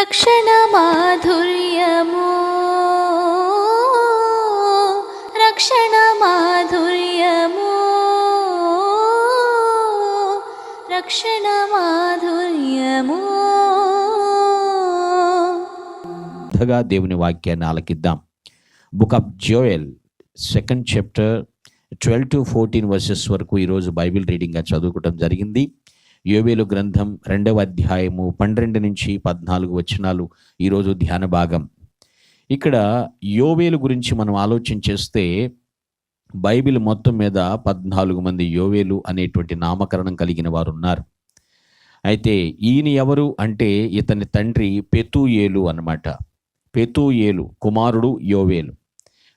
రక్షణ మాధుర్యము. రక్షణ మాధుర్యము. రక్షణ మాధుర్యము. శ్రద్ధగా దేవుని వాక్యాన్ని ఆలకిద్దాం. Book of Joel second chapter twelve to fourteen verses వరకు ఈరోజు బైబిల్ రీడింగ్గా చదువుకోవడం జరిగింది. యోవేలు గ్రంథం రెండవ అధ్యాయము పన్నెండు నుంచి పద్నాలుగు వచనాలు ఈరోజు ధ్యాన భాగం. ఇక్కడ యోవేలు గురించి మనం ఆలోచన చేస్తే బైబిల్ మొత్తం మీద పద్నాలుగు మంది యోవేలు అనేటువంటి నామకరణం కలిగిన వారు ఉన్నారు అయితే ఈయన ఎవరు అంటే ఇతని తండ్రి పెతూయేలు అన్నమాట. పెతూయేలు కుమారుడు యోవేలు.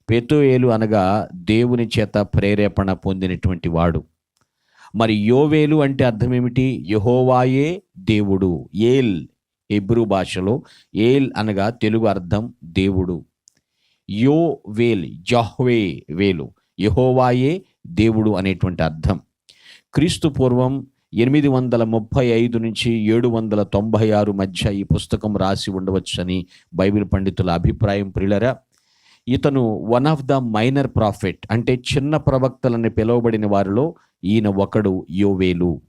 పెతూయేలు అనగా దేవుని చేత ప్రేరేపణ పొందినటువంటి వాడు. మరి యోవేలు అంటే అర్థం ఏమిటి? యహోవాయే దేవుడు. ఏల్ ఎబ్రూ భాషలో ఏల్ అనగా తెలుగు అర్థం దేవుడు. యో వేల్ జహ్వే వేలు. యహోవాయే దేవుడు అనేటువంటి అర్థం. క్రీస్తు పూర్వం ఎనిమిది వందల ముప్పై ఐదు నుంచి ఏడు వందల తొంభై ఆరు మధ్య ఈ పుస్తకం రాసి ఉండవచ్చని బైబిల్ పండితుల అభిప్రాయం. ప్రిలరా ఇతను one of the minor prophet అంటే చిన్న ప్రవక్తలని పిలువబడిన వారిలో ఈయన ఒకడు యోవేలు.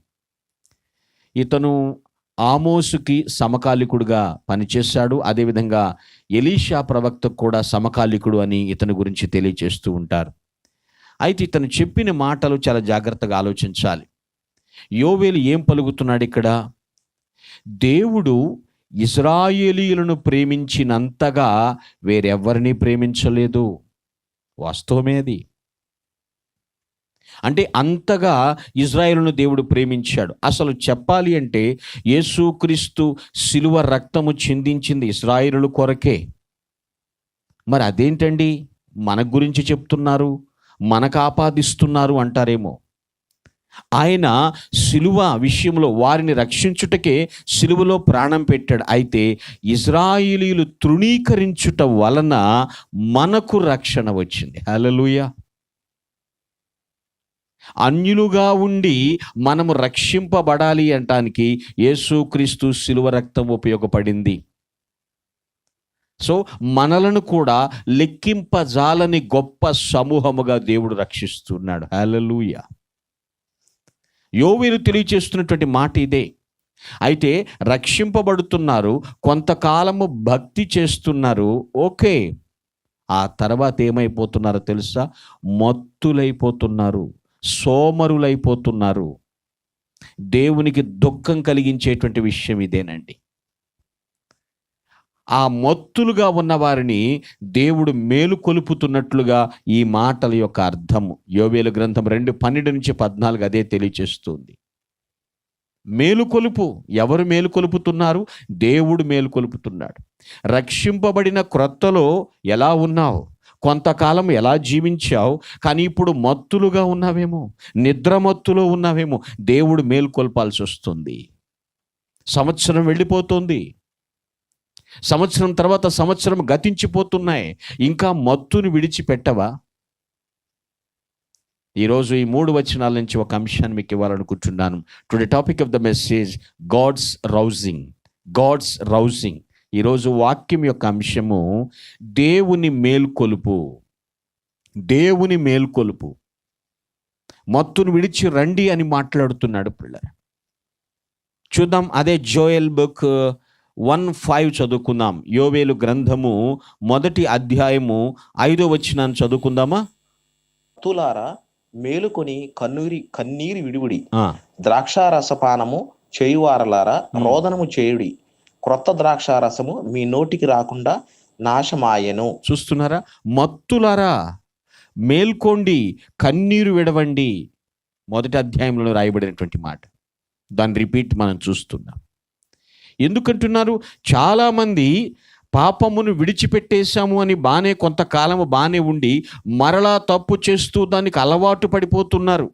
ఇతను ఆమోసుకి సమకాలికుడుగా పనిచేశాడు. అదేవిధంగా ఎలీషా ప్రవక్తకు కూడా సమకాలికుడు అని ఇతని గురించి తెలియచేస్తూ ఉంటారు. అయితే ఇతను చెప్పిన మాటలు చాలా జాగ్రత్తగా ఆలోచించాలి. యోవేలు ఏం పలుకుతున్నాడు ఇక్కడ? దేవుడు ఇస్రాయేలీయులను ప్రేమించినంతగా వేరెవ్వరిని ప్రేమించలేదు. వాస్తవమేది. అంటే అంతగా ఇజ్రాయేల్ను దేవుడు ప్రేమించాడు. అసలు చెప్పాలి అంటే యేసుక్రీస్తు శిలువ రక్తము చిందించింది ఇస్రాయేలు కొరకే. మరి అదేంటండి? మన గురించి చెప్తున్నారు మనకు ఆపాదిస్తున్నారు అంటారేమో. ఆయన సిలువ విషయంలో వారిని రక్షించుటకే సిలువలో ప్రాణం పెట్టాడు. అయితే ఇజ్రాయిలీలు తృణీకరించుట వలన మనకు రక్షణ వచ్చింది. హలలుయ అన్యులుగా ఉండి మనము రక్షింపబడాలి అంటానికి యేసుక్రీస్తు శిలువ రక్తం ఉపయోగపడింది. సో మనలను కూడా లెక్కింపజాలని గొప్ప సమూహముగా దేవుడు రక్షిస్తున్నాడు. హలలుయా యోవేలు తెలియచేస్తున్నటువంటి మాట ఇదే. అయితే రక్షింపబడుతున్నారు కొంతకాలము భక్తి చేస్తున్నారు ఓకే. ఆ తర్వాత ఏమైపోతున్నారో తెలుసా? మత్తులైపోతున్నారు సోమరులైపోతున్నారు. దేవునికి దుఃఖం కలిగించేటువంటి విషయం ఇదేనండి. ఆ మత్తులుగా ఉన్న వారిని దేవుడు మేలు కొలుపుతున్నట్లుగా ఈ మాటల యొక్క అర్థము. యోవేలు గ్రంథం రెండు పన్నెండు నుంచి పద్నాలుగు అదే తెలియచేస్తుంది. మేలుకొలుపు ఎవరు మేలుకొలుపుతున్నారు దేవుడు మేలుకొలుపుతున్నాడు రక్షింపబడిన క్రొత్తలో ఎలా ఉన్నావు? కొంతకాలం ఎలా జీవించావు? కానీ ఇప్పుడు మత్తులుగా ఉన్నావేమో? నిద్రమత్తులో ఉన్నావేమో? దేవుడు మేలుకొల్పాల్సి వస్తుంది. సంవత్సరం వెళ్ళిపోతుంది. సంవత్సరం తర్వాత సంవత్సరం గతించిపోతున్నాయి. ఇంకా మత్తుని విడిచిపెట్టవా? ఈరోజు ఈ మూడు వచనాల నుంచి ఒక అంశాన్ని మీకు ఇవ్వాలనుకుంటున్నాను. To topic of the message God's rousing God's rousing ఈరోజు వాక్యం యొక్క అంశము దేవుని మేల్కొలుపు. దేవుని మేల్కొలుపు. మత్తును విడిచి రండి అని మాట్లాడుతున్నాడు పిల్లలు. చూద్దాం అదే జోయల్ బుక్ వన్ ఫైవ్ చదువుకుందాం. యోవేలు గ్రంథము మొదటి అధ్యాయము ఐదో వచ్చినాన్ని చదువుకుందామా? భక్తులారా మేలుకొని కన్నీరి కన్నీరు విడివిడి. ద్రాక్షారసపానము చేయువారలారా రోదనము చేయుడి. క్రొత్త ద్రాక్షారసము మీ నోటికి రాకుండా నాశమాయెను. చూస్తున్నారా? మత్తులారా మేల్కోండి కన్నీరు విడవండి. మొదటి అధ్యాయంలో రాయబడినటువంటి మాట. దాని రిపీట్ మనం చూస్తున్నాం. ఎందుకంటున్నారు? చాలామంది పాపమును విడిచిపెట్టేశాము అని బాగానే కొంతకాలము బాగానే ఉండి మరలా తప్పు చేస్తూ దానికి అలవాటు పడిపోతున్నారు.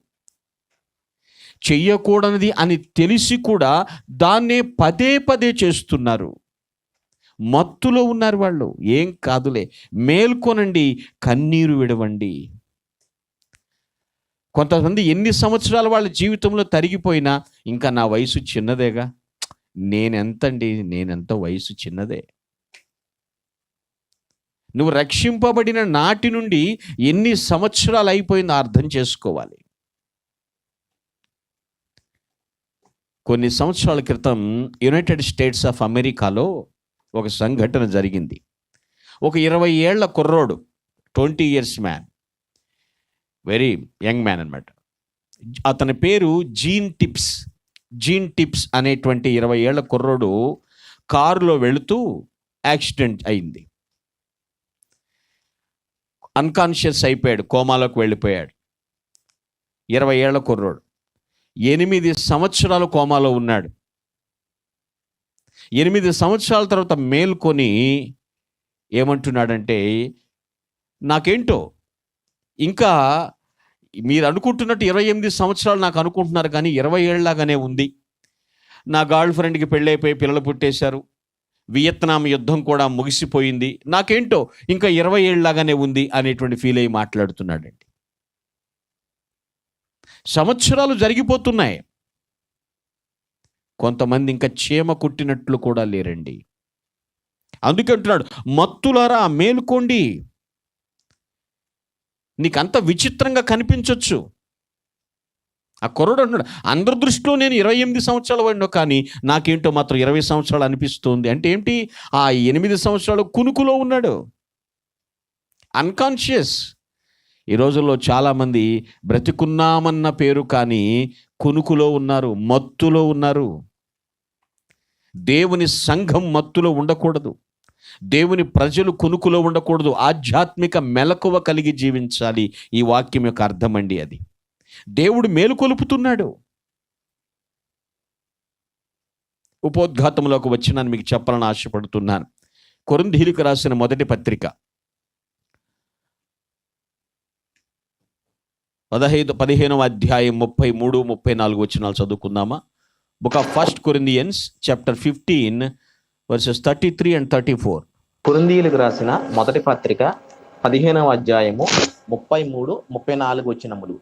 చెయ్యకూడనిది అని తెలిసి కూడా దాన్నే పదే పదే చేస్తున్నారు. మత్తులో ఉన్నారు వాళ్ళు. ఏం కాదులే. మేల్కొనండి కన్నీరు విడవండి. కొంతమంది ఎన్ని సంవత్సరాలు వాళ్ళ జీవితంలో తరిగిపోయినా ఇంకా నా వయసు చిన్నదేగా? నేనెంతండి నేనెంత వయసు చిన్నదే. నువ్వు రక్షింపబడిన నాటి నుండి ఎన్ని సంవత్సరాలు అయిపోయిందో అర్థం చేసుకోవాలి. కొన్ని సంవత్సరాల క్రితం యునైటెడ్ స్టేట్స్ ఆఫ్ అమెరికాలో ఒక సంఘటన జరిగింది. ఒక ఇరవై ఏళ్ళ కుర్రోడు twenty years man very young man అనమాట అతని పేరు జీన్ టిప్స్. జీన్ టిప్స్ అనేటువంటి ఇరవై ఏళ్ళ కుర్రోడు కారులో వెళుతూ యాక్సిడెంట్ అయింది. అన్కాన్షియస్ అయిపోయాడు కోమాలోకి వెళ్ళిపోయాడు. ఇరవై ఏళ్ళ కుర్రోడు. ఎనిమిది సంవత్సరాలు కోమాలో ఉన్నాడు. ఎనిమిది సంవత్సరాల తర్వాత మేల్కొని ఏమంటున్నాడంటే నాకేంటో? ఇంకా మీరు అనుకుంటున్నట్టు ఇరవై ఎనిమిది సంవత్సరాలు నాకు అనుకుంటున్నారు కానీ ఇరవై ఏళ్ళలాగానే ఉంది. నా గర్ల్ ఫ్రెండ్కి పెళ్ళైపోయి పిల్లలు పుట్టేశారు. వియత్నాం యుద్ధం కూడా ముగిసిపోయింది. నాకేంటో ఇంకా ఇరవై ఏళ్ళలాగానే ఉంది అనేటువంటి ఫీల్ అయ్యి మాట్లాడుతున్నాడండి. సంవత్సరాలు జరిగిపోతున్నాయి. కొంతమంది ఇంకా చీమ కుట్టినట్లు కూడా లేరండి. అందుకే అంటున్నాడు మత్తులారా మేలుకోండి. నీకంత విచిత్రంగా కనిపించవచ్చు ఆ కుర్రోడు అంటున్నాడు అందరి దృష్టిలో నేను ఇరవై ఎనిమిది సంవత్సరాలు వాడినో కానీ నాకేంటో మాత్రం ఇరవై సంవత్సరాలు అనిపిస్తుంది. అంటే ఏంటి? ఆ ఎనిమిది సంవత్సరాలు కునుకులో ఉన్నాడు. అన్కాన్షియస్ ఈ రోజుల్లో చాలామంది బ్రతికున్నామన్న పేరు కానీ కునుకులో ఉన్నారు మత్తులో ఉన్నారు. దేవుని సంఘం మత్తులో ఉండకూడదు. దేవుని ప్రజలు కునుకులో ఉండకూడదు. ఆధ్యాత్మిక మెలకువ కలిగి జీవించాలి. ఈ వాక్యం యొక్క అర్థం అండి అది. దేవుడు మేలుకొలుపుతున్నాడు ఉపోద్ఘాతంలోకి వచ్చిన మీకు చెప్పాలని ఆశపడుతున్నాను. కొరింధీలకు రాసిన మొదటి పత్రిక పదహైదు పదిహేనవ అధ్యాయం ముప్పై మూడు ముప్పై నాలుగు వచ్చినాలు చదువుకుందామా? Book of first Corinthians chapter fifteen verses thirty three and thirty four కురుందీలకు రాసిన మొదటి పత్రిక పదిహేనవ అధ్యాయము ముప్పై మూడు ముప్పై నాలుగు వచ్చినములు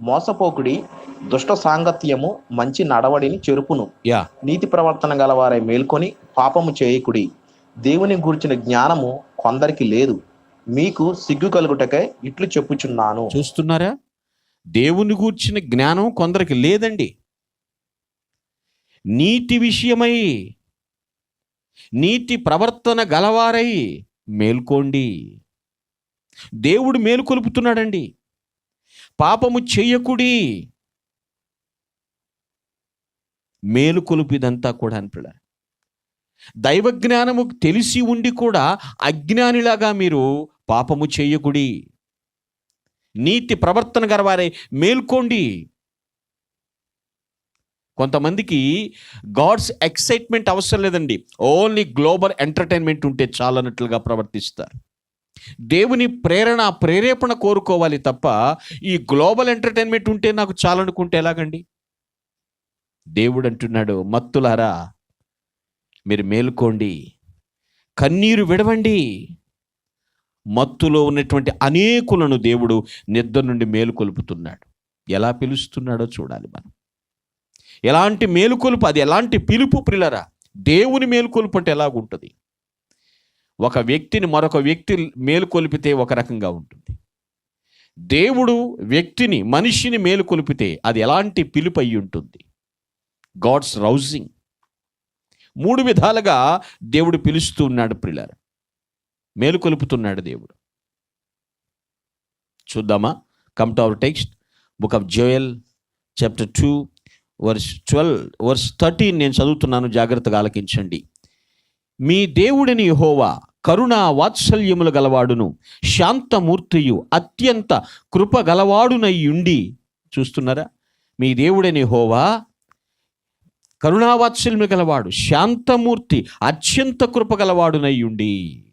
మోసపోకుడి దుష్ట సాంగత్యము మంచి నడవడిని చెరుపును. యా. నీతి ప్రవర్తన గలవారై మేల్కొని పాపము చేయకుడి. దేవుని గూర్చిన జ్ఞానము కొందరికి లేదు. మీకు సిగ్గు కలుగుటకై ఇట్లు చెప్పుచున్నాను. చూస్తున్నారా? దేవుని గూర్చిన జ్ఞానం కొందరికి లేదండి. నీతి విషయమై నీతి ప్రవర్తన గలవారై మేల్కోండి. దేవుడు మేలుకొలుపుతున్నాడండి. పాపము చెయ్యకుడి మేలుకొలుపిదంతా కూడా అనిపిడ దైవ జ్ఞానము తెలిసి ఉండి కూడా అజ్ఞానిలాగా మీరు పాపము చేయకుడి. నీతి ప్రవర్తన గలవారై మేల్కోండి. కొంతమందికి గాడ్స్ ఎక్సైట్మెంట్ అవసరం లేదండి. ఓన్లీ గ్లోబల్ ఎంటర్టైన్మెంట్ ఉంటే చాలన్నట్లుగా ప్రవర్తిస్తారు. దేవుని ప్రేరణ ప్రేరేపణ కోరుకోవాలి తప్ప ఈ గ్లోబల్ ఎంటర్టైన్మెంట్ ఉంటే నాకు చాలనుకుంటే ఎలాగండి? దేవుడు అంటున్నాడు మత్తులారా మీరు మేలుకోండి. కన్నీరు విడవండి. మత్తులో ఉన్నటువంటి అనేకులను దేవుడు నిద్ర నుండి మేలుకొలుపుతున్నాడు. ఎలా పిలుస్తున్నాడో చూడాలి మనం. ఎలాంటి మేలుకొలుపు అది ఎలాంటి పిలుపు ప్రిలరా? దేవుని మేలుకొలుపు అంటే ఎలాగుంటుంది? ఒక వ్యక్తిని మరొక వ్యక్తి మేలుకొలిపితే ఒక రకంగా ఉంటుంది. దేవుడు వ్యక్తిని మనిషిని మేలుకొలిపితే అది ఎలాంటి పిలుపు అయి ఉంటుంది? God's rousing. మూడు విధాలుగా దేవుడు పిలుస్తూ ఉన్నాడు ప్రిలర్. మేలుకొలుపుతున్నాడు దేవుడు. చూద్దామా? Come to our text. Book of Joel chapter two verse twelve verse thirteen నేను చదువుతున్నాను జాగ్రత్తగా ఆలకించండి. మీ దేవుడిని హోవా కరుణ వాత్సల్యములు గలవాడును శాంతమూర్తియు అత్యంత కృప గలవాడునయ్యుండి చూస్తున్నారా? మీ దేవుడిని హోవా కరుణావాత్సల్యము గలవాడు శాంతమూర్తి అత్యంత కృప గలవాడునయ్యుండి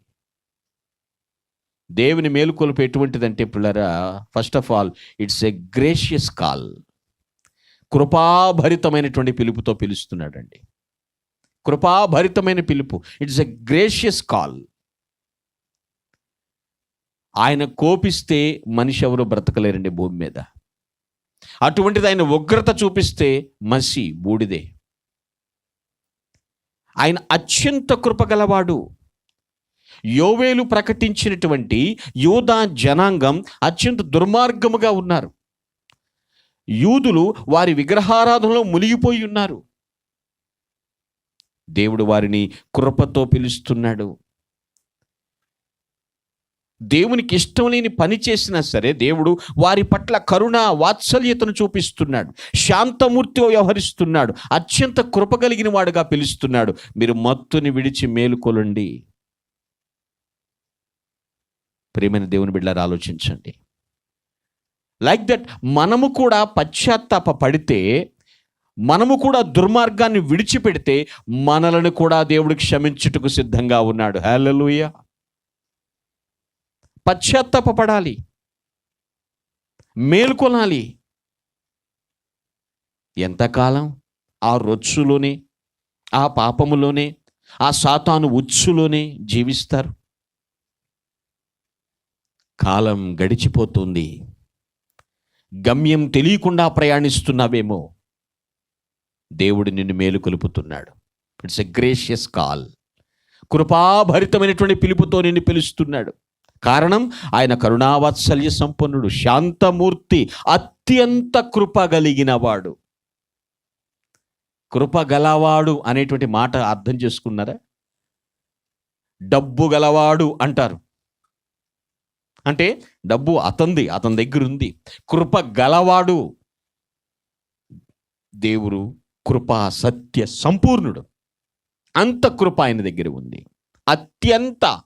దేవుని మేలుకొలుపు ఎటువంటిదంటే పిల్లరా first of all it's a gracious call కృపాభరితమైనటువంటి పిలుపుతో పిలుస్తున్నాడండి. కృపాభరితమైన పిలుపు. ఇట్స్ ఎ గ్రేషియస్ కాల్ ఆయన కోపిస్తే మనిషి ఎవరు బ్రతకలేరండి భూమి మీద. అటువంటిది ఆయన ఉగ్రత చూపిస్తే మసి బూడిదే. ఆయన అత్యంత కృపగలవాడు యోవేలు ప్రకటించినటువంటి యూదా జనాంగం అత్యంత దుర్మార్గముగా ఉన్నారు. యూదులు వారి విగ్రహారాధనలో మునిగిపోయి ఉన్నారు. దేవుడు వారిని కృపతో పిలుస్తున్నాడు. దేవునికి ఇష్టం లేని పని చేసినా సరే దేవుడు వారి పట్ల కరుణ వాత్సల్యతను చూపిస్తున్నాడు. శాంతమూర్తిగా వ్యవహరిస్తున్నాడు. అత్యంత కృప కలిగిన వాడుగా పిలుస్తున్నాడు. మీరు మత్తుని విడిచి మేలుకొలండి. ప్రేమైన దేవుని బిడ్డలారు ఆలోచించండి. లైక్ దట్ మనము కూడా పశ్చాత్తాప పడితే మనము కూడా దుర్మార్గాన్ని విడిచిపెడితే మనలను కూడా దేవుడు క్షమించుటకు సిద్ధంగా ఉన్నాడు. హల్లెలూయ పశ్చాత్తాప పడాలి మేల్కొనాలి. ఎంతకాలం? ఆ రొచ్చులోనే ఆ పాపములోనే ఆ సాతాను ఉచ్చులోనే జీవిస్తారు. కాలం గడిచిపోతుంది. గమ్యం తెలియకుండా ప్రయాణిస్తున్నావేమో? దేవుడు నిన్ను మేలుకొలుపుతున్నాడు ఇట్స్ ఎ గ్రేషియస్ కాల్ కృపాభరితమైనటువంటి పిలుపుతో నిన్ను పిలుస్తున్నాడు. కారణం ఆయన కరుణావాత్సల్య సంపన్నుడు శాంతమూర్తి అత్యంత కృప కలిగిన వాడు కృప గలవాడు అనేటువంటి మాట అర్థం చేసుకున్నారా? డబ్బు గలవాడు అంటారు. అంటే డబ్బు అతంది అతని దగ్గర ఉంది కృప గలవాడు దేవుడు కృప సత్య సంపూర్ణుడు. అంత కృప ఆయన దగ్గర ఉంది. అత్యంత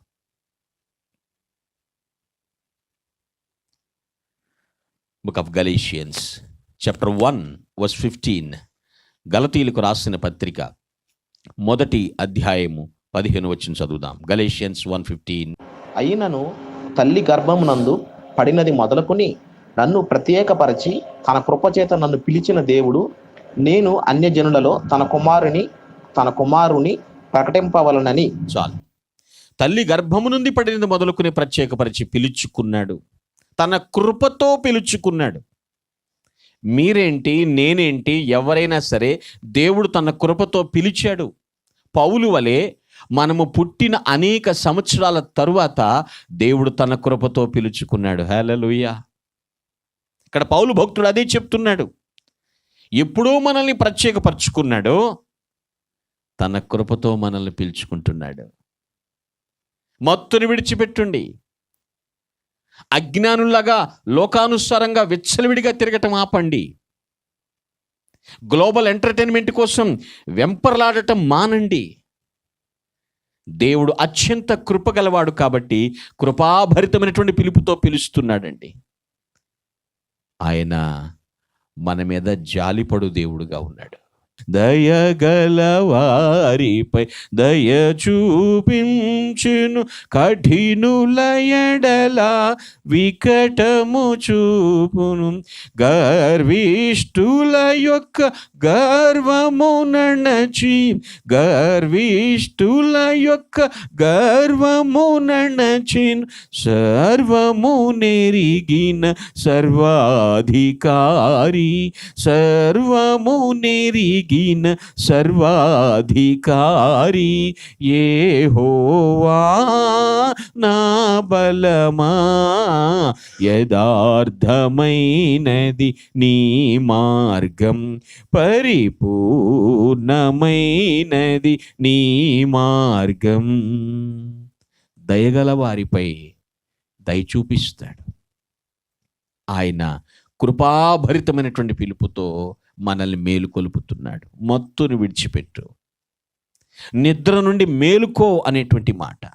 book of Galatians chapter one verse fifteen గలతీలకు రాసిన పత్రిక మొదటి అధ్యాయము పదిహేను వచ్చిన చదువుదాం. Galatians one fifteen. అయినను తల్లి గర్భమునందు పడినది మొదలుకొని నన్ను ప్రత్యేకపరచి తన కృపచేత నన్ను పిలిచిన దేవుడు నేను అన్యజనులలో తన కుమారుని తన కుమారుని ప్రకటింపవలనని. చాలు. తల్లి గర్భము నుండి పడినది మొదలుకుని ప్రత్యేకపరిచి పిలుచుకున్నాడు. తన కృపతో పిలుచుకున్నాడు. మీరేంటి నేనేంటి ఎవరైనా సరే దేవుడు తన కృపతో పిలిచాడు. పౌలు వలె మనము పుట్టిన అనేక సంవత్సరాల తరువాత దేవుడు తన కృపతో పిలుచుకున్నాడు. హేలలుయ్య ఇక్కడ పౌలు భక్తుడు అదే చెప్తున్నాడు. ఎప్పుడూ మనల్ని ప్రత్యేకపరుచుకున్నాడు తన కృపతో మనల్ని పిలుచుకుంటున్నాడు. మత్తుని విడిచిపెట్టుండి. అజ్ఞానుల్లాగా లోకానుసారంగా విచ్చలవిడిగా తిరగటం ఆపండి. గ్లోబల్ ఎంటర్టైన్మెంట్ కోసం వెంపర్లాడటం మానండి. దేవుడు అత్యంత కృపగలవాడు కాబట్టి కృపాభరితమైనటువంటి పిలుపుతో పిలుస్తున్నాడండి. ఆయన మన మీద జాలిపడు దేవుడుగా ఉన్నాడు. దయగలవారిపై దయ చూపించును కఠినులయడలా వికటము చూపును. గర్విష్ఠుల యొక్క గర్వము నణచి. గర్విష్ఠుల యొక్క గర్వము నణచిన్ సర్వము నెరిగిన సర్వాధికారి. సర్వము నెరిగి నెరిగిన సర్వాధికారి. హోవా నా బలమా యదార్థమైనది నీ మార్గం పరిపూర్ణమైనది నీ మార్గం. దయగల వారిపై దయచూపిస్తాడు ఆయన కృపాభరితమైనటువంటి పిలుపుతో మనల్ని మేలుకొలుపుతున్నాడు మత్తును విడిచిపెట్టు. నిద్ర నుండి మేలుకో అనేటువంటి మాట.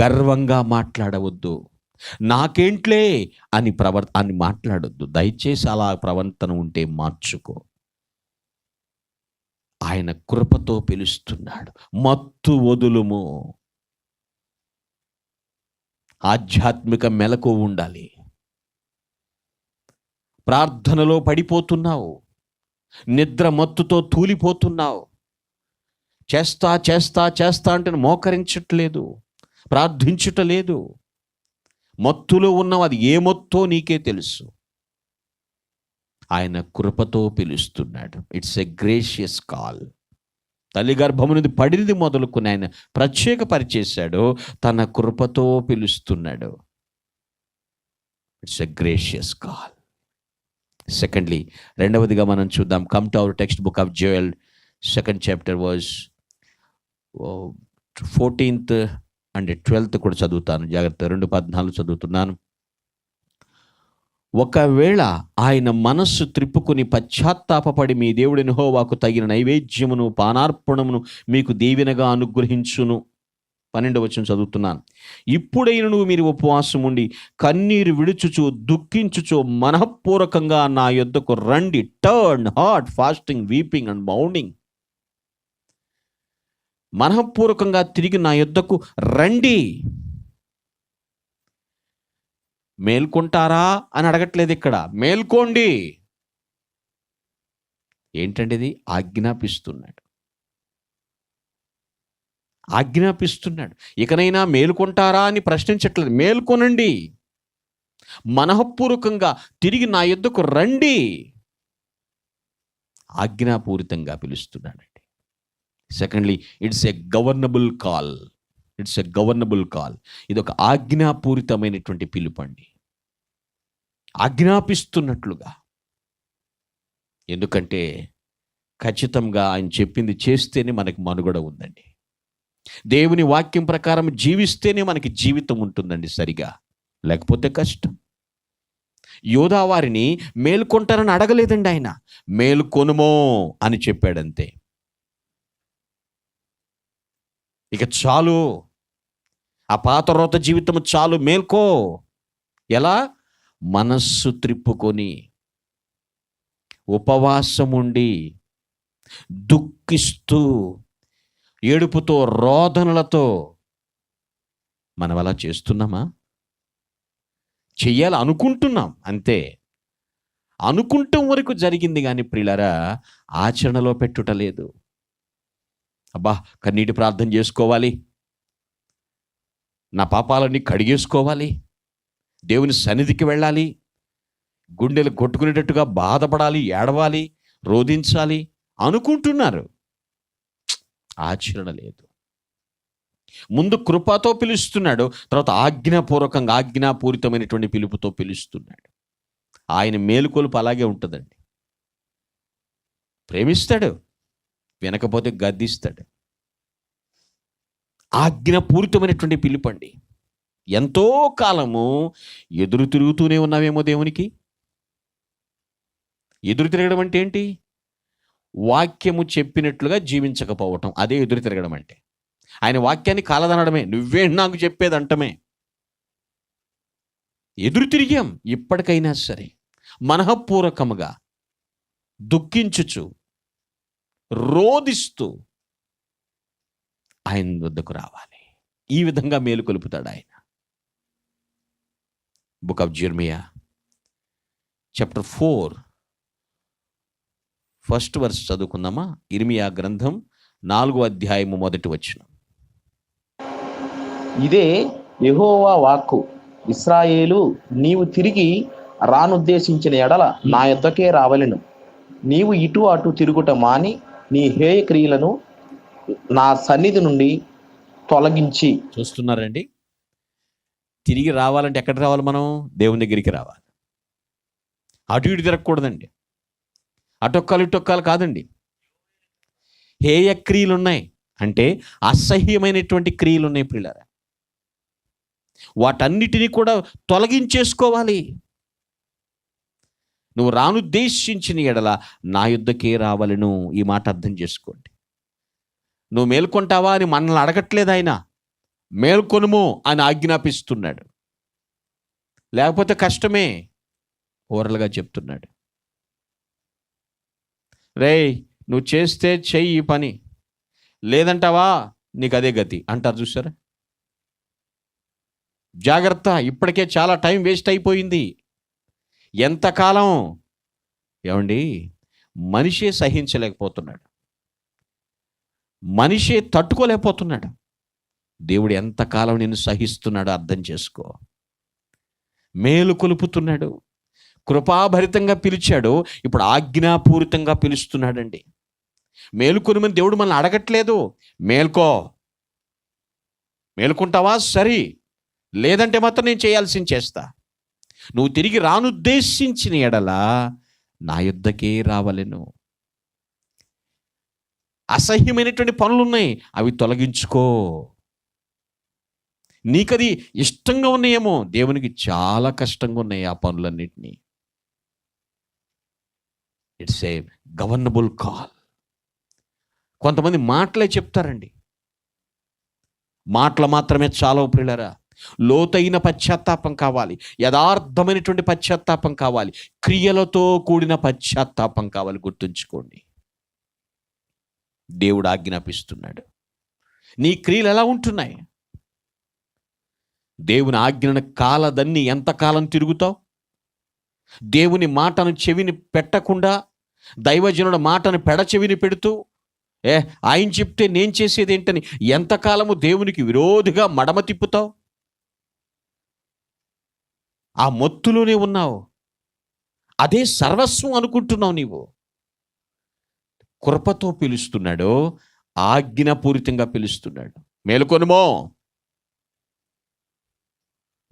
గర్వంగా మాట్లాడవద్దు. నాకేంట్లే అని ప్రవర్ అని మాట్లాడొద్దు. దయచేసి అలా ప్రవర్తన ఉంటే మార్చుకో. ఆయన కృపతో పిలుస్తున్నాడు. మత్తు వదులుము. ఆధ్యాత్మిక మెలకు ఉండాలి. ప్రార్థనలో పడిపోతున్నావు. నిద్ర మత్తుతో తూలిపోతున్నావు. చేస్తా చేస్తా చేస్తా అంటే మోకరించట్లేదు. ప్రార్థించుటలేదు మత్తులో ఉన్నావు అది ఏ మొత్తో నీకే తెలుసు. ఆయన కృపతో పిలుస్తున్నాడు. ఇట్స్ ఎ గ్రేషియస్ కాల్ తల్లి గర్భము నుండి పడింది మొదలుకుని ఆయన ప్రత్యేకపరిచేశాడు. తన కృపతో పిలుస్తున్నాడు. It's a gracious call secondly రెండవదిగా మనం చూద్దాం. Come to our text book of Joel second chapter verse fourteenth and twelfth కూడా చదువుతాను. జాగ్రత్త రెండు పద్నాలుగు చదువుతున్నాను. ఒకవేళ ఆయన మనస్సు త్రిప్పుకుని పశ్చాత్తాపపడి మీ దేవుడిని హోవాకు తగిన నైవేద్యమును పానార్పణమును మీకు దీవెనగా అనుగ్రహించును. పన్నెండు వచ్చిన చదువుతున్నాను. ఇప్పుడైన నువ్వు మీరు ఉపవాసం ఉండి కన్నీరు విడుచుచు దుఃఖించుచు మనఃపూర్వకంగా నా యొద్దకు రండి. Turn heart fasting weeping and bounding మనఃపూర్వకంగా తిరిగి నా యొద్దకు రండి. మేల్కొంటారా అని అడగట్లేదు ఇక్కడ. మేల్కోండి. ఏంటండి ఇది? ఆజ్ఞాపిస్తున్నాడు. ఆజ్ఞాపిస్తున్నాడు. ఇకనైనా మేల్కొంటారా అని ప్రశ్నించట్లేదు. మేల్కొనండి. మనఃపూర్వకంగా తిరిగి నా ఎద్దుకు రండి. ఆజ్ఞాపూరితంగా పిలుస్తున్నాడండి. Secondly it's a governable call it's a governable call ఇది ఒక ఆజ్ఞాపూరితమైనటువంటి పిలుపండి ఆజ్ఞాపిస్తున్నట్లుగా. ఎందుకంటే ఖచ్చితంగా ఆయన చెప్పింది చేస్తేనే మనకు మనుగడ ఉందండి. దేవుని వాక్యం ప్రకారం జీవిస్తేనే మనకి జీవితం ఉంటుందండి సరిగా లేకపోతే కష్టం. యోధా వారిని మేల్కొంటారని అడగలేదండి ఆయన. మేల్కొనుమో అని చెప్పాడంతే. ఇక చాలు. ఆ పాత రోత జీవితం చాలు మేల్కో. ఎలా? మనస్సు త్రిప్పుకొని ఉపవాసం ఉండి దుఃఖిస్తూ ఏడుపుతో రోదనలతో మనం అలా చేస్తున్నామా? చెయ్యాలి అనుకుంటున్నాం అంతే. అనుకుంటాం వరకు జరిగింది కానీ ప్రియులరా ఆచరణలో పెట్టుట లేదు. అబ్బా కన్నీటి ప్రార్థన చేసుకోవాలి. నా పాపాలన్నీ కడిగేసుకోవాలి. దేవుని సన్నిధికి వెళ్ళాలి. గుండెలు కొట్టుకునేటట్టుగా బాధపడాలి ఏడవాలి రోధించాలి అనుకుంటున్నారు. ఆచరణ లేదు. ముందు కృపతో పిలుస్తున్నాడు తర్వాత ఆజ్ఞాపూర్వకంగా ఆజ్ఞాపూరితమైనటువంటి పిలుపుతో పిలుస్తున్నాడు. ఆయన మేలుకొలుపు అలాగే ఉంటుందండి. ప్రేమిస్తాడు వినకపోతే గద్దిస్తాడు. ఆజ్ఞాపూరితమైనటువంటి పిలుపండి. ఎంతో కాలము ఎదురు తిరుగుతూనే ఉన్నావేమో దేవునికి? ఎదురు తిరగడం అంటే ఏంటి? వాక్యము చెప్పినట్లుగా జీవించకపోవటం అదే ఎదురు తిరగడం అంటే. ఆయన వాక్యాన్ని కాలదనడమే నువ్వే నాకు చెప్పేది అంటమే. ఎదురు తిరిగాం ఇప్పటికైనా సరే. మనఃపూర్వకముగా దుఃఖించుచు రోధిస్తూ ఆయన వద్దకు రావాలి. ఈ విధంగా మేలు కొలుపుతాడు ఆయన. Book of Jeremiah chapter four first verse చదువుకుందామా? ఇర్మియా గ్రంథం నాలుగో అధ్యాయము మొదటి వచ్చిన ఇదే యెహోవా వాక్కు. ఇస్రాయేలు నీవు తిరిగి రానుద్దేశించిన ఎడల నా యొద్దకే రావలెను. నీవు ఇటు అటు తిరుగుట మాని నీ హేయ క్రియలను నా సన్నిధి నుండి తొలగించి. చూస్తున్నారండి? తిరిగి రావాలంటే ఎక్కడ రావాలి మనం? దేవుని దగ్గరికి రావాలి. అటు ఇటు తిరగకూడదండి. అటొక్కలు ఇటొక్కలు కాదండి. హేయ క్రియలు ఉన్నాయి అంటే అసహ్యమైనటువంటి క్రియలు ఉన్నాయి పిల్లరా వాటన్నిటినీ కూడా తొలగించేసుకోవాలి. నువ్వు రానుద్దేశించిన ఎడల నా యుద్ధకే రావాలను. ఈ మాట అర్థం చేసుకోండి. నువ్వు మేల్కొంటావా అని మనల్ని అడగట్లేదు ఆయన. మేల్కొనుము అని ఆజ్ఞాపిస్తున్నాడు. లేకపోతే కష్టమే ఓరలుగా చెప్తున్నాడు. రేయ్ నువ్వు చేస్తే చెయ్యి ఈ పని. లేదంటావా? నీకు అదే గతి. అంటారు చూసారా జాగ్రత్త ఇప్పటికే చాలా టైం వేస్ట్ అయిపోయింది. ఎంతకాలం ఏమండి? మనిషే సహించలేకపోతున్నాడు. మనిషే తట్టుకోలేకపోతున్నాడు. దేవుడు ఎంతకాలం నేను సహిస్తున్నాడో అర్థం చేసుకో. మేలు కొలుపుతున్నాడు. కృపాభరితంగా పిలిచాడు. ఇప్పుడు ఆజ్ఞాపూరితంగా పిలుస్తున్నాడండి. మేలుకొనమని దేవుడు మనల్ని అడగట్లేదు. మేల్కో. మేలుకుంటావా? సరి. లేదంటే మాత్రం నేను చేయాల్సింది చేస్తా. నువ్వు తిరిగి రానుద్దేశించిన ఎడల నా యుద్ధకే రావలెను. అసహ్యమైనటువంటి పనులు ఉన్నాయి అవి తొలగించుకో. నీకది ఇష్టంగా ఉన్నాయేమో. దేవునికి చాలా కష్టంగా ఉన్నాయి ఆ పనులన్నింటినీ. ఇట్స్ ఏ గవర్నబుల్ కాల్ కొంతమంది మాటలే చెప్తారండి. మాటలు మాత్రమే చాలా ప్రియులరా. లోతైన పశ్చాత్తాపం కావాలి. యథార్థమైనటువంటి పశ్చాత్తాపం కావాలి. క్రియలతో కూడిన పశ్చాత్తాపం కావాలి. గుర్తుంచుకోండి. దేవుడు ఆజ్ఞాపిస్తున్నాడు. నీ క్రియలు ఎలా ఉంటున్నాయి? దేవుని ఆజ్ఞను కాలదన్ని ఎంతకాలం తిరుగుతావు? దేవుని మాటను చెవిని పెట్టకుండా దైవజనుడు మాటను పెడచెవిని పెడుతూ ఏ ఆయన చెప్తే నేను చేసేది ఏంటని ఎంతకాలము దేవునికి విరోధిగా మడమ తిప్పుతావు? ఆ మొత్తులోనే ఉన్నావు. అదే సర్వస్వం అనుకుంటున్నావు నీవు. కృపతో పిలుస్తున్నాడు ఆజ్ఞాపూరితంగా పిలుస్తున్నాడు. మేలుకొనుమో.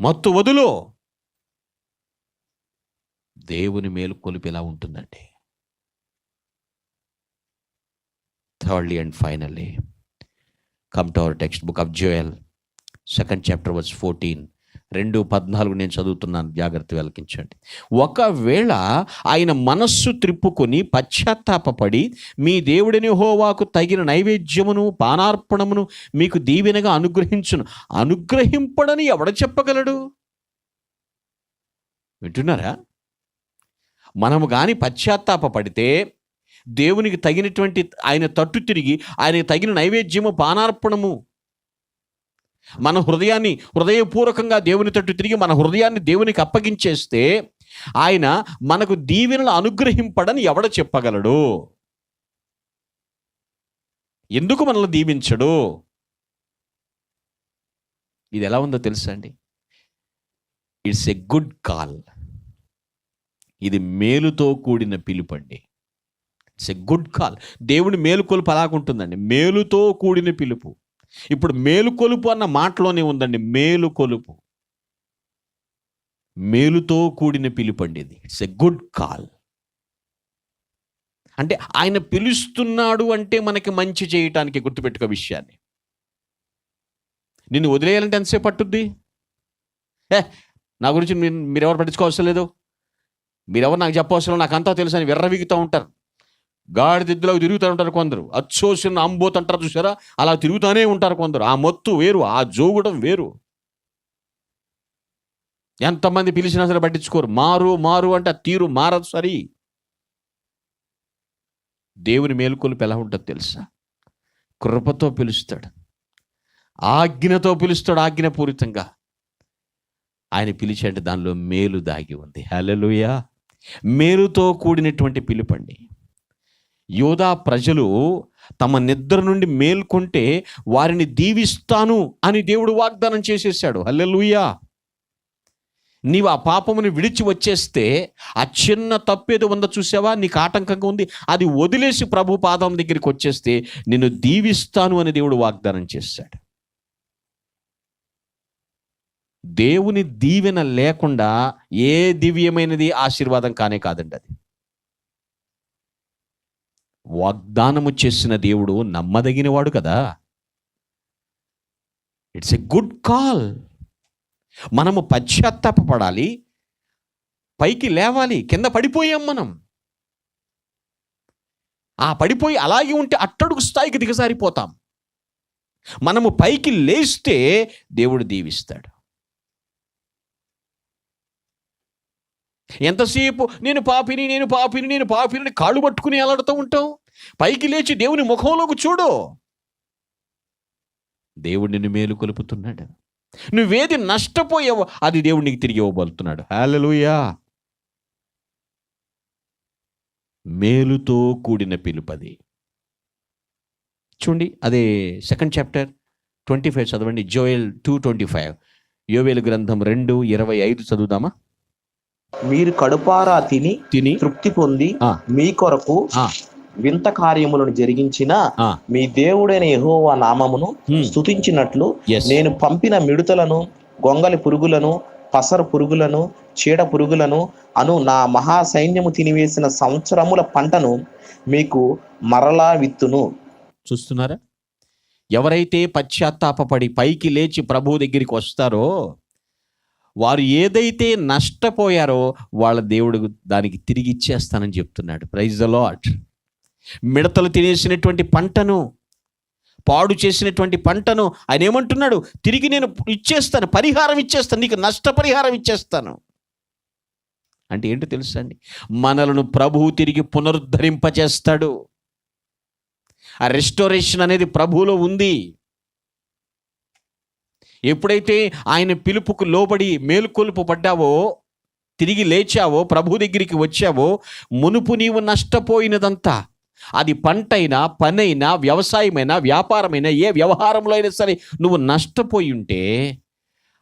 మత్తు వదులు. దేవుని మేలు కొలిపి ఎలా ఉంటుందండి. Thirdly and finally come to our text book of Joel second chapter verse fourteen రెండు పద్నాలుగు నేను చదువుతున్నాను. జాగ్రత్త వెలకించండి ఒకవేళ ఆయన మనస్సు త్రిప్పుకొని పశ్చాత్తాపపడి మీ దేవుడిని హోవాకు తగిన నైవేద్యమును పానార్పణమును మీకు దీవెనగా అనుగ్రహించును. అనుగ్రహింపడని ఎవడ చెప్పగలడు? వింటున్నారా? మనము కానీ పశ్చాత్తాపపడితే దేవునికి తగినటువంటి ఆయన తట్టు తిరిగి ఆయనకి తగిన నైవేద్యము పానార్పణము. మన హృదయాన్ని హృదయపూర్వకంగా దేవుని తట్టు తిరిగి మన హృదయాన్ని దేవునికి అప్పగించేస్తే ఆయన మనకు దీవెనలు అనుగ్రహింపడని ఎవడ చెప్పగలడు? ఎందుకు మనల్ని దీవించడు? ఇది ఎలా ఉందో తెలుసా అండి? It's a good call. ఇది మేలుతో కూడిన పిలుపండి ఇట్స్ ఎ గుడ్ కాల్ దేవుని మేలుకొలుపు అలాగుంటుందండి. మేలుతో కూడిన పిలుపు. ఇప్పుడు మేలుకొలుపు అన్న మాటలోనే ఉందండి. మేలుకొలుపు. మేలుతో కూడిన పిలుపండి ఇది. ఇట్స్ ఎ గుడ్ కాల్ అంటే ఆయన పిలుస్తున్నాడు అంటే మనకి మంచి చేయటానికి గుర్తుపెట్టుకో విషయాన్ని. నిన్ను వదిలేయాలంటే ఎంతసేపు పట్టుద్ది? ఏ నా గురించి మీరెవరు పట్టించుకోవసరం లేదు? మీరెవరు నాకు చెప్పవసరం నాకు అంతా తెలుసు అని విర్రవిగుతూ ఉంటారు. గాడిదిద్దులకు తిరుగుతూ ఉంటారు కొందరు. అచ్చోసిన అంబోత్ అంటారు చూసారా అలా తిరుగుతూనే ఉంటారు కొందరు. ఆ మొత్తు వేరు ఆ జోగుడం వేరు. ఎంతమంది పిలిచినా సరే పట్టించుకోరు. మారు మారు అంటే ఆ తీరు మారదు సరి. దేవుని మేలుకొలుపు ఎలా ఉంటుందో తెలుసా? కృపతో పిలుస్తాడు. ఆజ్ఞతో పిలుస్తాడు ఆజ్ఞపూరితంగా. ఆయన పిలిచేంటే దానిలో మేలు దాగి ఉంది. హలలుయా మేలుతో కూడినటువంటి పిలుపండి యోధా ప్రజలు తమ నిద్ర నుండి మేల్కొంటే వారిని దీవిస్తాను అని దేవుడు వాగ్దానం చేసేసాడు. హల్లెలూయా! నీవు ఆ పాపముని విడిచి వచ్చేస్తే ఆ చిన్న తప్పేదో ఉందో చూసావా? నీకు ఆటంకంగా ఉంది. అది వదిలేసి ప్రభు పాదం దగ్గరికి వచ్చేస్తే నిన్ను దీవిస్తాను అని దేవుడు వాగ్దానం చేశాడు. దేవుని దీవెన లేకుండా ఏ దివ్యమైనది ఆశీర్వాదం కానే కాదండి అది. వాగ్దానము చేసిన దేవుడు నమ్మదగినవాడు కదా. ఇట్స్ ఎ గుడ్ కాల్ మనము పశ్చాత్తాపడాలి పైకి లేవాలి. కింద పడిపోయాం మనం. ఆ పడిపోయి అలాగే ఉంటే అట్టడుగు స్థాయికి దిగజారిపోతాం. మనము పైకి లేస్తే దేవుడు దీవిస్తాడు. ఎంతసేపు నేను పాపిని నేను పాపిని నేను పాపిని కాళ్ళు పట్టుకుని ఎలాడుతూ ఉంటావు? పైకి లేచి దేవుని ముఖంలోకి చూడు. దేవుడు నిన్ను మేలు కొలుపుతున్నాడు. నువ్వేది నష్టపోయావో అది దేవుడు నీకు తిరిగి ఇవ్వబోతున్నాడు. హాలలుయా మేలుతో కూడిన పిలుపది చూడండి అదే సెకండ్ చాప్టర్ ట్వంటీ ఫైవ్ చదవండి. జోయల్ టూ ట్వంటీ ఫైవ్ యోవేలు గ్రంథం రెండు ఇరవై ఐదు చదువుదామా? మీరు కడుపారా తిని తిని తృప్తి పొంది. మీ కొరకు. వింత కార్యములను జరిగించిన మీ దేవుడైన యెహోవా నామమును. స్తుతించినట్లు yes. నేను పంపిన మిడుతలను గొంగలి పురుగులను పసరు పురుగులను చీడ పురుగులను అను నా మహా సైన్యము తినివేసిన సంవత్సరముల పంటను మీకు మరలా విత్తును చూస్తున్నారా ఎవరైతే పశ్చాత్తాపపడి పైకి లేచి ప్రభు దగ్గరికి వస్తారో వారు ఏదైతే నష్టపోయారో వాళ్ళ దేవుడు దానికి తిరిగి ఇచ్చేస్తానని చెప్తున్నాడు. ప్రైజ్ ద లాట్ మిడతలు తినేసినటువంటి పంటను పాడు చేసినటువంటి పంటను ఆయన ఏమంటున్నాడు? తిరిగి నేను ఇచ్చేస్తాను పరిహారం ఇచ్చేస్తాను నీకు నష్టపరిహారం ఇచ్చేస్తాను. అంటే ఏంటో తెలుసా అండి? మనలను ప్రభువు తిరిగి పునరుద్ధరింపచేస్తాడు. ఆ రెస్టోరేషన్ అనేది ప్రభువులో ఉంది. ఎప్పుడైతే ఆయన పిలుపుకు లోబడి మేలుకొలుపు పడ్డావో తిరిగి లేచావో ప్రభు దగ్గరికి వచ్చావో మునుపు నీవు నష్టపోయినదంతా. అది పంటైనా పనైనా వ్యవసాయమైనా వ్యాపారమైనా ఏ వ్యవహారంలో అయినా సరే నువ్వు నష్టపోయి ఉంటే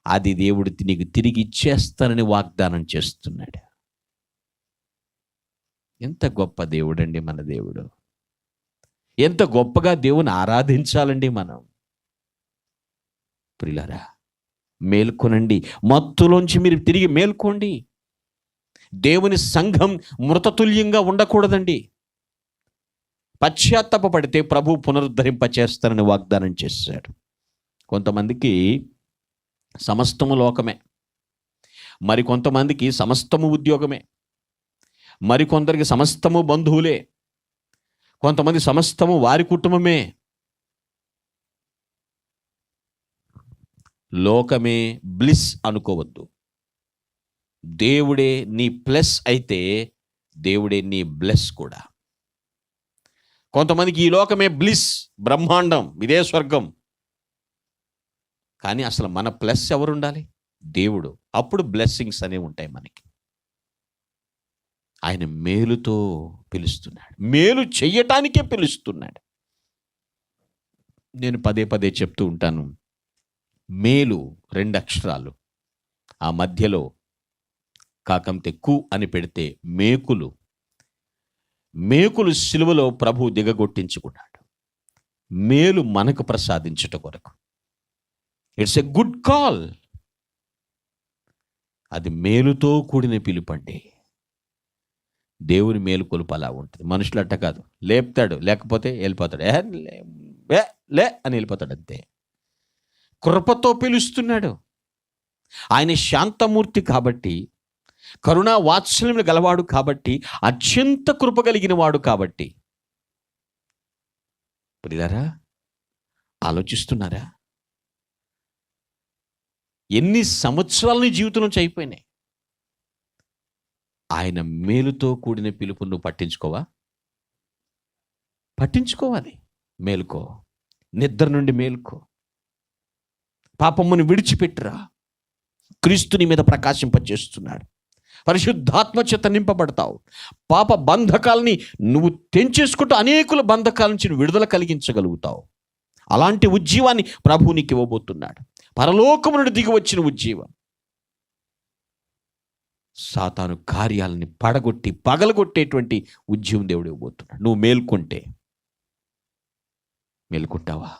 అది దేవుడు నీకు తిరిగి ఇచ్చేస్తానని వాగ్దానం చేస్తున్నాడు. ఎంత గొప్ప దేవుడండి మన దేవుడు. ఎంత గొప్పగా దేవుని ఆరాధించాలండి మనం. ప్రిలరా మేల్కొనండి. మత్తులోంచి మీరు తిరిగి మేల్కోండి. దేవుని సంఘం మృతతుల్యంగా ఉండకూడదండి. పశ్చాత్తాపడితే ప్రభు పునరుద్ధరింప చేస్తారని వాగ్దానం చేశాడు. కొంతమందికి సమస్తము లోకమే. మరి కొంతమందికి సమస్తము ఉద్యోగమే. మరికొందరికి సమస్తము బంధువులే. కొంతమంది సమస్తము వారి కుటుంబమే. లోకమే బ్లిస్ అనుకోవద్దు. దేవుడే నీ ప్లస్ అయితే దేవుడే నీ బ్లెస్ కూడా. కొంతమందికి ఈ లోకమే బ్లిస్ బ్రహ్మాండం ఇదే స్వర్గం. కానీ అసలు మన ప్లస్ ఎవరు ఉండాలి దేవుడు. అప్పుడు బ్లెస్సింగ్స్ అనేవి ఉంటాయి మనకి. ఆయన మేలుతో పిలుస్తున్నాడు. మేలు చెయ్యటానికే పిలుస్తున్నాడు. నేను పదే పదే చెప్తూ ఉంటాను. మేలు రెండు అక్షరాలు ఆ మధ్యలో కాకంతే కు అని పెడితే మేకులు. మేకులు సిలువలో ప్రభు దిగగొట్టించుకున్నాడు. మేలు మనకు ప్రసాదించుట కొరకు. ఇట్స్ ఎ గుడ్ కాల్ అది మేలుతో కూడిన పిలుపండి దేవుని మేలు కొలుపు అలా ఉంటుంది. మనుషులు అట్ట కాదు. లేపుతాడు లేకపోతే వెళ్ళిపోతాడు. లే, లే అని వెళ్ళిపోతాడు అంతే. కృపతో పిలుస్తున్నాడు. ఆయన శాంతమూర్తి కాబట్టి కరుణా వాత్సల్యం గలవాడు కాబట్టి అత్యంత కృప కలిగిన వాడు కాబట్టి. ప్రియారా ఆలోచిస్తున్నారా? ఎన్ని సంవత్సరాలని నీ చైపోయినాయి అయిపోయినాయి ఆయన మేలుతో కూడిన పిలుపు నువ్వు పట్టించుకోవా? పట్టించుకోవాలి. మేలుకో. నిద్ర నుండి మేలుకో. పాపమ్మను విడిచిపెట్టురా. క్రీస్తుని మీద ప్రకాశింపచేస్తున్నాడు పరిశుద్ధాత్మ చేత నింపబడతావు. పాప బంధకాలని నువ్వు తెంచేసుకుంటూ అనేకుల బంధకాల నుంచి విడుదల కలిగించగలుగుతావు. అలాంటి ఉజ్జీవాన్ని ప్రభువు నీకు ఇవ్వబోతున్నాడు. పరలోకము నుండి దిగి వచ్చిన ఉజ్జీవం. సాతాను కార్యాలని పడగొట్టి పగలగొట్టేటువంటి ఉజ్జీవం దేవుడు ఇవ్వబోతున్నాడు. నువ్వు మేల్కొంటే. మేల్కొంటావా?